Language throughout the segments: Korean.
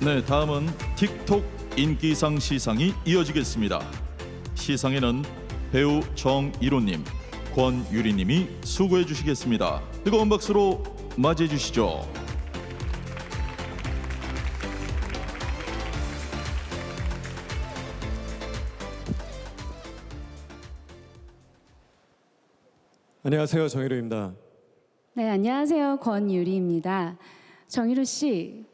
네, 다음은 틱톡 인기상 시상이 이어지겠습니다. 시상에는 배우 정일호님, 권유리님이 수고해 주시겠습니다. 뜨거운 박수로 맞이해 주시죠. 안녕하세요 정희로입니다. 네, 안녕하세요. 권유리입니다. 정희루 씨,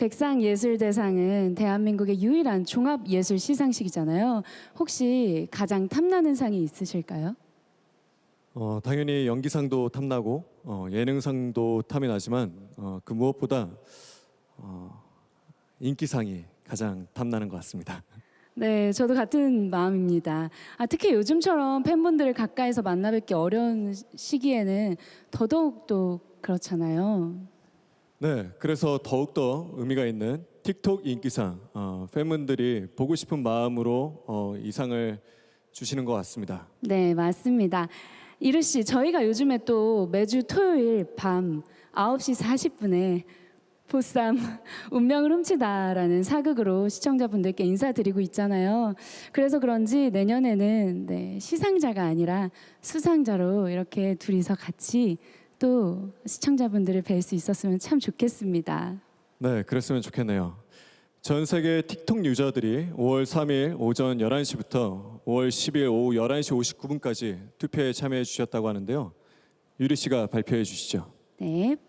백상예술대상은 대한민국의 유일한 종합예술 시상식이잖아요. 혹시 가장 탐나는 상이 있으실까요? 어, 당연히 연기상도 탐나고 어, 예능상도 탐이 나지만 어, 그 무엇보다 어, 인기상이 가장 탐나는 것 같습니다. 네, 저도 같은 마음입니다. 아, 특히 요즘처럼 팬분들을 가까이서 만나뵙기 어려운 시기에는 더더욱 또 그렇잖아요. 네, 그래서 더욱 더 의미가 있는 틱톡 인기상 어, 팬분들이 보고 싶은 마음으로 어, 이 상을 주시는 것 같습니다. 네, 맞습니다. 이루 씨, 저희가 요즘에 또 매주 토요일 밤 9시 40분에 보쌈 운명을 훔치다라는 사극으로 시청자분들께 인사드리고 있잖아요. 그래서 그런지 내년에는 네, 시상자가 아니라 수상자로 이렇게 둘이서 같이 또 시청자분들을 뵐 수 있었으면 참 좋겠습니다. 네, 그랬으면 좋겠네요. 전 세계 틱톡 유저들이 5월 3일 오전 11시부터 5월 10일 오후 11시 59분까지 투표에 참여해 주셨다고 하는데요. 유리 씨가 발표해 주시죠. 네,